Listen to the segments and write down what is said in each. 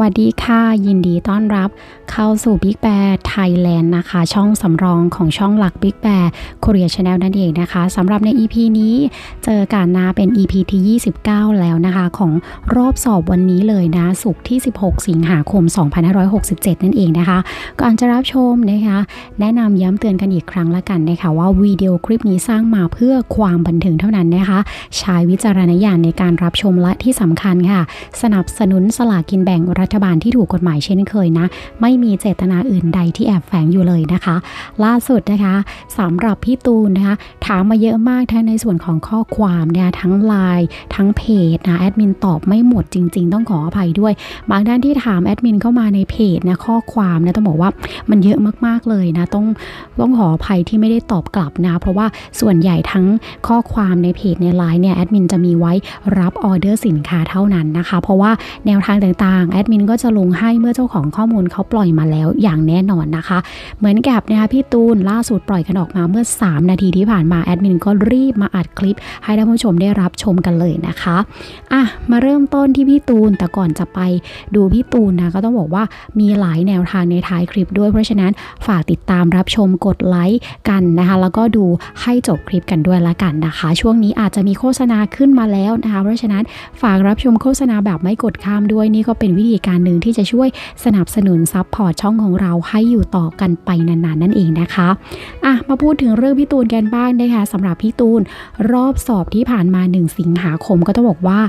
วัสดีค่ะ ยินดีต้อนรับเข้าสู่ Big Bear Thailand นะคะ ช่องสำรองของช่องหลัก Big Bear Korea Channel นั่นเองนะคะสำหรับใน EP นี้เจอกันนะเป็น EP ที่ 29 แล้วนะคะ ของรอบสอบวันนี้เลยนะ สุกที่ 16 สิงหาคม 2567 นั่นเองนะคะ ก่อนจะรับชมนะคะ แนะนำย้ำเตือนกันอีกครั้งละกันนะคะว่าวิดีโอคลิปนี้สร้างมาเพื่อความบันเทิงเท่านั้นนะคะ ใช้วิจารณญาณในการรับชมและที่สำคัญค่ะ สนับสนุนสลากกินแบ่งรััฐบาลที่ถูกกฎหมายเช่นเคยนะ ไม่มีเจตนาอื่นใดที่แอบแฝงอยู่เลยนะคะ ล่าสุดนะคะสำหรับพี่ตูนนะคะ ถามมาเยอะมากทั้งในส่วนของข้อความเนี่ยทั้งไลน์ทั้งเพจนะแอดมินตอบไม่หมดจริง ๆ ต้องขออภัยด้วย บางท่านที่ถามแอดมินเข้ามาในเพจนะข้อความนะต้องบอกว่ามันเยอะมากๆเลยนะต้องต้องขออภัยที่ไม่ได้ตอบกลับนะเพราะว่าส่วนใหญ่ทั้งข้อความในเพจในไลน์เนี่ยแอดมินจะมีไว้รับออเดอร์สินค้าเท่านั้นนะคะ เพราะว่าแนวทางต่างๆแอดมินก็จะลงให้เมื่อเจ้าของข้อมูลเขาปล่อยมาแล้วอย่างแน่นอนนะคะ เหมือนกับนะคะพี่ตูนล่าสุดปล่อยกันออกมาเมื่อ 3 นาทีที่ผ่านมาแอดมินก็รีบมาอัดคลิป ให้ท่านผู้ชมได้รับชมกันเลยนะคะอะมาเริ่มต้นที่พี่ตูนแต่ก่อนจะไปดูพี่ตูนนะก็ต้องบอกว่ามีหลายแนวทางในท้ายคลิปด้วยเพราะฉะนั้นฝากติดตามรับชมกดไลค์กันนะคะแล้วก็ดูให้จบคลิปกันด้วยละกันนะคะ ช่วงนี้อาจจะมีโฆษณาขึ้นมาแล้วนะคะเพราะฉะนั้นฝากรับชมโฆษณาแบบไม่กดข้ามด้วยนี่ก็เป็นวิธีการหนึ่งที่จะช่วยสนับสนุนซัพพอร์ตช่องของเราให้อยู่ต่อกันไปนานๆนั่นเองนะคะอะมาพูดถึงเรื่องพี่ตูนกันบ้างนะคะสำหรับพี่ตูนรอบสอบที่ผ่านมา 1 สิงหาคมก็ต้องบอกว่า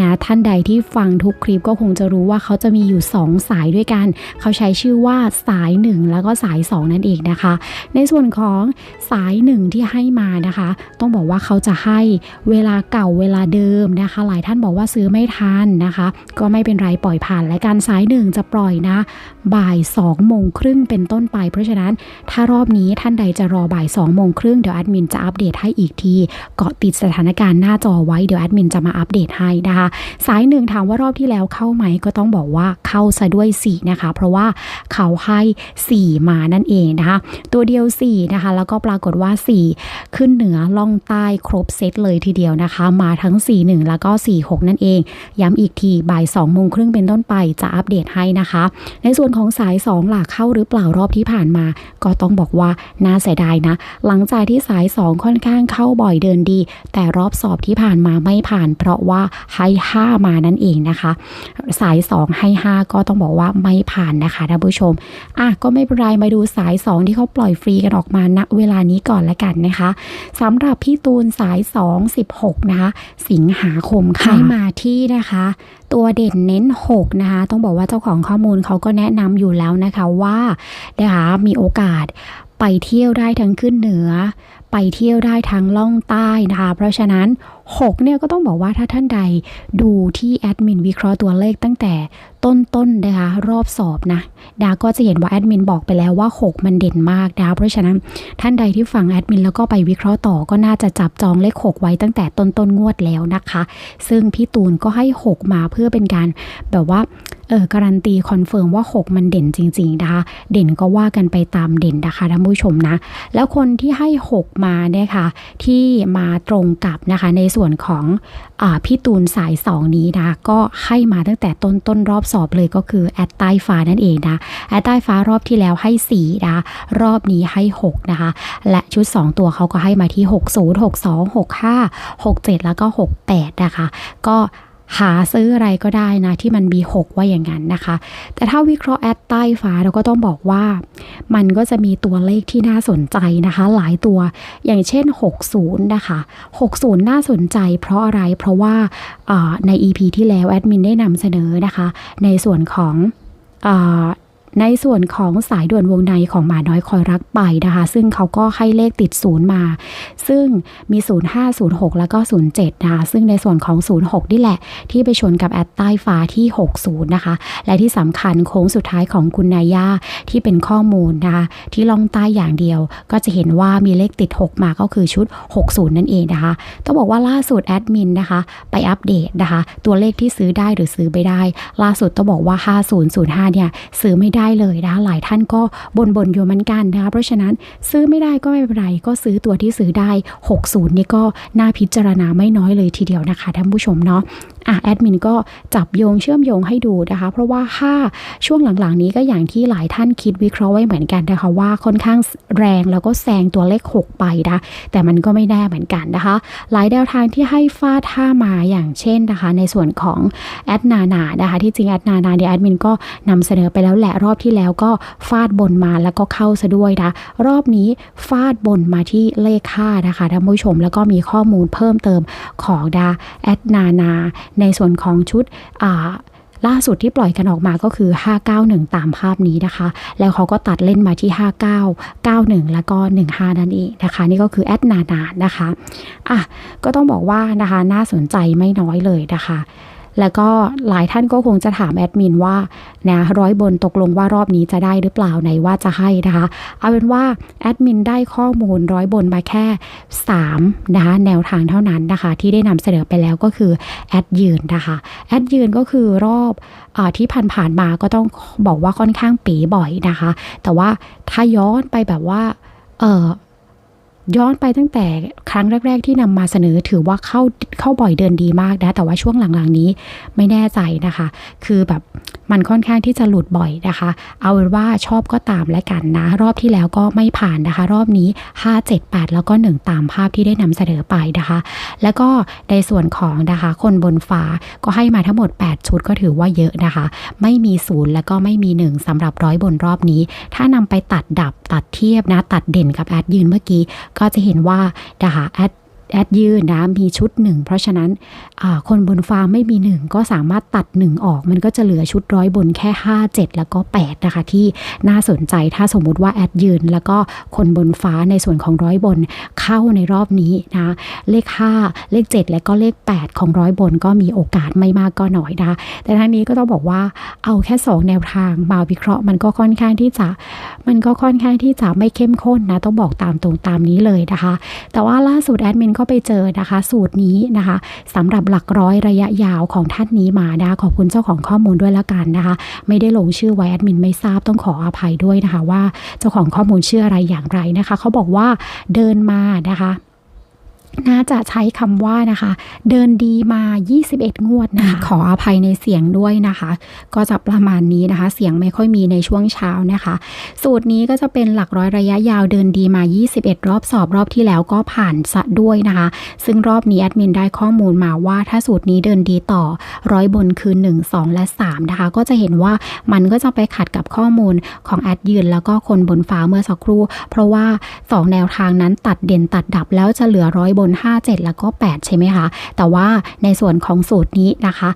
นะท่านใดที่ฟังทุกคลิปก็คงจะรู้ว่าเขาจะมีอยู่ 2 สายด้วยกัน เขาใช้ชื่อว่าสาย 1 แล้วก็สาย 2 นั่นเองนะคะ ในส่วนของสาย 1 ที่ให้มานะคะ ต้องบอกว่าเขาจะให้เวลาเก่าเวลาเดิมนะคะ หลายท่านบอกว่าซื้อไม่ทันนะคะ ก็ไม่เป็นไรปล่อยผ่านและการสายหนึ่งจะปล่อยนะ บ่าย2โมงครึ่งเป็นต้นไป เพราะฉะนั้นถ้ารอบนี้ท่านใดจะรอบ่าย2โมงครึ่งเดี๋ยวแอดมินจะอัปเดตให้อีกที เกาะติดสถานการณ์หน้าจอไว้เดี๋ยวแอดมินจะมาอัปเดตให้นะคะสายหนึ่งถามว่ารอบที่แล้วเข้าไหมก็ต้องบอกว่าเข้าซะด้วย4นะคะ เพราะว่าเขาให้ 4 มานั่นเองนะคะ ตัวเดียว4นะคะ แล้วก็ปรากฏว่า 4 ขึ้นเหนือล่องใต้ครบเซตเลยทีเดียวนะคะ มาทั้ง 41 แล้วก็ 46 นั่นเอง ย้ำอีกทีบ่าย2โมงครึ่งเป็นต้นไปจะอัปเดตให้นะคะ ในส่วนของสาย 2 หลักเข้าหรือเปล่ารอบที่ผ่านมา ก็ต้องบอกว่าน่าเสียดายนะ หลังจากที่สาย 2 ค่อนข้างเข้าบ่อยเดินดี แต่รอบสอบที่ผ่านมาไม่ผ่าน เพราะว่าให้ 5 มานั่นเองนะคะ สาย 2 ให้ 5 ก็ต้องบอกว่าไม่ผ่านนะคะท่านผู้ชมอะก็ไม่เป็นไรมาดูสาย 2 ที่เขาปล่อยฟรีกันออกมาณเวลานี้ก่อนละกันนะคะสำหรับพี่ตูนสาย 2 16 นะคะ สิงหาคมค่ะให้มาที่นะคะ ตัวเด่นเน้น 6นะคะต้องบอกว่าเจ้าของข้อมูลเขาก็แนะนำอยู่แล้วนะคะว่านะคะมีโอกาสไปเที่ยวได้ทั้งขึ้นเหนือ ไปเที่ยวได้ทั้งล่องใต้นะคะ เพราะฉะนั้น 6 เนี่ยก็ต้องบอกว่าถ้าท่านใดดูที่แอดมินวิเคราะห์ตัวเลขตั้งแต่ต้นๆนะคะรอบสอบนะดาก็จะเห็นว่าแอดมินบอกไปแล้วว่า 6 มันเด่นมากนะเพราะฉะนั้นท่านใดที่ฟังแอดมินแล้วก็ไปวิเคราะห์ต่อก็น่าจะจับจองเลข 6 ไว้ตั้งแต่ต้นๆงวดแล้วนะคะ ซึ่งพี่ตูนก็ให้ 6 มาเพื่อเป็นการแบบว่าเออการันตีคอนเฟิร์มว่า 6 มันเด่นจริงๆนะคะเด่นก็ว่ากันไปตามเด่นนะคะท่านผู้ชมนะ แล้วคนที่ให้ 6มาเนี่ยค่ะที่มาตรงกับนะคะในส่วนของอพี่ตูนสาย2นี้นะก็ให้มาตั้งแต่ต้นต้นรอบสอบเลยก็คือแอดใต้ฟ้านั่นเองนะแอดใต้ฟ้ารอบที่แล้วให้4นะรอบนี้ให้6นะคะและชุด 2 ตัวเขาก็ให้มาที่ 60 62 65 67 แล้วก็ 68 นะคะก็ หาซื้ออะไรก็ได้นะ ที่มันมี 6 ว่าอย่างนั้นนะคะ แต่ถ้าวิเคราะห์แอดใต้ฟ้าเราก็ต้องบอกว่า มันก็จะมีตัวเลขที่น่าสนใจนะคะ หลายตัวอย่างเช่น 60 นะคะ 60 น่าสนใจ เพราะอะไรเพราะว่าใน EP ที่แล้วแอดมินได้นำเสนอนะคะ ในส่วนของ ในส่วนของสายด่วนวงในของหมาน้อยคอยรักไปนะคะ ซึ่งเขาก็ให้เลขติดศูนย์มา ซึ่งมี 05 06 แล้วก็ 07นะคะซึ่งในส่วนของ 06 นี่แหละ ที่ไปชนกับแอดใต้ฟ้าที่ 60 นะคะ และที่สำคัญโค้งสุดท้ายของคุณนายาที่เป็นข้อมูลนะคะที่ล่องใต้อย่างเดียว ก็จะเห็นว่ามีเลขติด 6 มาก็คือชุด 60 นั่นเองนะคะต้องบอกว่าล่าสุดแอดมินนะคะ ไปอัปเดตนะคะ ตัวเลขที่ซื้อได้หรือซื้อไม่ได้ ล่าสุดต้องบอกว่า 5005เนี่ยซื้อไม่ได้ได้เลยนะคะหลายท่านก็บนบนอยู่เหมือนกันนะคะเพราะฉะนั้นซื้อไม่ได้ก็ไม่เป็นไรก็ซื้อตัวที่ซื้อได้ 60 นี่ก็น่าพิจารณาไม่น้อยเลยทีเดียวนะคะท่านผู้ชมเนาะ อะแอดมินก็จับโยงเชื่อมโยงให้ดูนะคะ เพราะว่าค่าช่วงหลังๆนี้ก็อย่างที่หลายท่านคิดวิเคราะห์ไว้เหมือนกันนะคะว่าค่อนข้างแรงแล้วก็แซงตัวเลข 6 ไปนะแต่มันก็ไม่แน่เหมือนกันนะคะ หลายแนวทางที่ให้ฟาดท่ามาอย่างเช่นนะคะ ในส่วนของแอดนานานะคะที่จริงแอดนานาเนี่ยแอดมินก็นำเสนอไปแล้วแหละรอบที่แล้วก็ฟาดบนมาแล้วก็เข้าซะด้วยนะรอบนี้ฟาดบนมาที่เลขค่านะคะท่านผู้ชมแล้วก็มีข้อมูลเพิ่มเติมของดาแอดนานาในส่วนของชุดล่าสุดที่ปล่อยกันออกมาก็คือ 591 ตามภาพนี้นะคะ แล้วเขาก็ตัดเล่นมาที่ 59 91 แล้วก็ 15 นั่นเองนะคะ นี่ก็คือแอดนานานะคะ อะ ก็ต้องบอกว่านะคะ น่าสนใจไม่น้อยเลยนะคะ แล้วก็หลายท่านก็คงจะถามแอดมินว่านะร้อยบนตกลงว่ารอบนี้จะได้หรือเปล่าไหนว่าจะให้นะคะ เอาเป็นว่าแอดมินได้ข้อมูลร้อยบนมาแค่ 3 นะคะแนวทางเท่านั้นนะคะ ที่ได้นำเสนอไปแล้วก็คือแอดยืนนะคะแอดยืนก็คือรอบอที่ผ่านๆมาก็ต้องบอกว่าค่อนข้างปีบ่อยนะคะ แต่ว่าถ้าย้อนไปแบบว่าเออย้อนไปตั้งแต่ รั้งแรก ๆ ที่นำมาเสนอถือว่าเข้าเข้าบ่อยเดินดีมากนะ แต่ว่าช่วงหลังๆนี้ไม่แน่ใจนะคะ คือแบบมันค่อนข้างที่จะหลุดบ่อยนะคะ เอาเป็นว่าชอบก็ตามและกันนะ รอบที่แล้วก็ไม่ผ่านนะคะ รอบนี้ 5 7 8 แล้วก็ 1 ตามภาพที่ได้นำเสนอไปนะคะ แล้วก็ในส่วนของนะคะคนบนฟ้าก็ให้มาทั้งหมด 8 ชุดก็ถือว่าเยอะนะคะ ไม่มีศูนย์แล้วก็ไม่มี 1สำหรับร้อยบนรอบนี้ ถ้านำไปตัดดับตัดเทียบนะ ตัดเด่นกับแอดยืนเมื่อกี้ก็จะเห็นว่านะคะแอด แอดยืนนะมีชุดหนึ่งเพราะฉะนั้นคนบนฟ้าไม่มีหนึ่งก็สามารถตัดหนึ่งออก มันก็จะเหลือชุดร้อยบนแค่ 5 7 แล้วก็ 8 นะคะ ที่น่าสนใจถ้าสมมุติว่าแอดยืน แล้วก็คนบนฟ้าในส่วนของร้อยบนเข้าในรอบนี้นะเลข 5 เลข 7 และก็เลข 8 ของร้อยบนก็มีโอกาสไม่มากก็น้อยนะแต่ทั้งนี้ก็ต้องบอกว่าเอาแค่ 2 แนวทางมาวิเคราะห์มันก็ค่อนข้างที่จะมันก็ค่อนข้างที่จะไม่เข้มข้นนะต้องบอกตามตรงตามนี้เลยนะคะ แต่ว่าล่าสุดแอดมินก็ไปเจอนะคะ สูตรนี้นะคะสำหรับหลักร้อยระยะยาวของท่านนี้มานะคะขอบคุณเจ้าของข้อมูลด้วยละกันนะคะ ไม่ได้ลงชื่อไว้แอดมินไม่ทราบต้องขออภัยด้วยนะคะ ว่าเจ้าของข้อมูลชื่ออะไรอย่างไรนะคะเขาบอกว่าเดินมานะคะ น่าจะใช้คำว่านะคะ เดินดีมา 21 งวดนะคะขออภัยในเสียงด้วยนะคะ ก็จะประมาณนี้นะคะ เสียงไม่ค่อยมีในช่วงเช้านะคะ สูตรนี้ก็จะเป็นหลักร้อยระยะยาวเดินดีมา 21 รอบสอบรอบที่แล้วก็ผ่านสะด้วยนะคะ ซึ่งรอบนี้แอดมินได้ข้อมูลมาว่าถ้าสูตรนี้เดินดีต่อร้อยบนคือ 1 2 และ 3 นะคะ ก็จะเห็นว่ามันก็จะไปขัดกับข้อมูลของแอดยืนแล้วก็คนบนฟ้าเมื่อสักครู่ เพราะว่า 2 แนวทางนั้นตัดเด่นตัดดับแล้วจะเหลือร้อยบน5 7 แล้วก็ 8 ใช่ไหมคะ แต่ว่าในส่วนของสูตรนี้นะคะ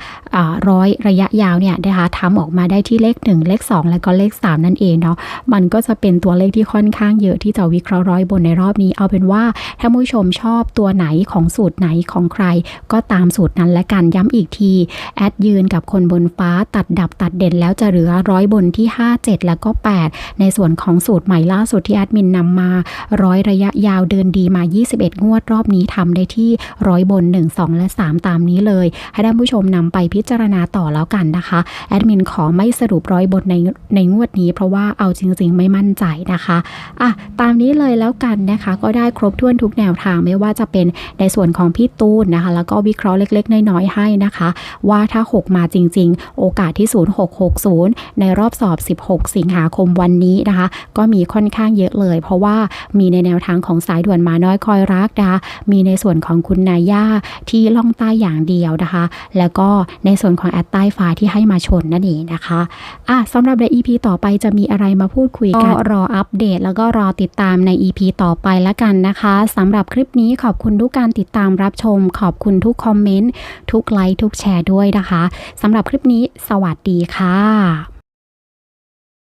ร้อยระยะยาวเนี่ยนะคะทำออกมาได้ที่เลข 1 เลข 2 แล้วก็เลข 3 นั่นเองเนาะ มันก็จะเป็นตัวเลขที่ค่อนข้างเยอะที่จะวิเคราะห์ร้อยบนในรอบนี้ เอาเป็นว่าถ้าผู้ชมชอบตัวไหนของสูตรไหนของใคร ก็ตามสูตรนั้นและกันย้ำอีกที แอดยืนกับคนบนฟ้าตัดดับตัดเด่นแล้วจะเหลือร้อยบนที่ 5 7 แล้วก็ 8 ในส่วนของสูตรใหม่ล่าสุดที่แอดมินนำมาร้อยระยะยาวเดินดีมา 21 งวดรอบนี้ทำได้ที่ร้อยบน 1 2 และ 3 ตามนี้เลย ให้ท่านผู้ชมนำไปพิจารณาต่อแล้วกันนะคะ แอดมินขอไม่สรุปร้อยบนในในงวดนี้เพราะว่าเอาจริง ๆ ไม่มั่นใจนะคะอะตามนี้เลยแล้วกันนะคะ ก็ได้ครบถ้วนทุกแนวทางไม่ว่าจะเป็นในส่วนของพี่ตูนนะคะ แล้วก็วิเคราะห์เล็ก ๆ น้อยๆให้นะคะ ว่าถ้า 6 มาจริง ๆ โอกาสที่ 0660 ในรอบสอบ 16 สิงหาคมวันนี้นะคะ ก็มีค่อนข้างเยอะเลย เพราะว่ามีในแนวทางของสายด่วนมาน้อยคอยรักนะคะมีในส่วนของคุณนาย่าที่ล่องใต้อย่างเดียวนะคะ แล้วก็ในส่วนของแอดใต้ฟ้าที่ให้มาชนนั่นเองนะคะอะสำหรับใน EP ต่อไปจะมีอะไรมาพูดคุยกันรออัปเดต แล้วก็รอติดตามใน EP ต่อไปแล้วกันนะคะสำหรับคลิปนี้ขอบคุณทุกการติดตามรับชม ขอบคุณทุกคอมเมนต์ทุกไลค์ทุกแชร์ด้วยนะคะสำหรับคลิปนี้สวัสดีค่ะ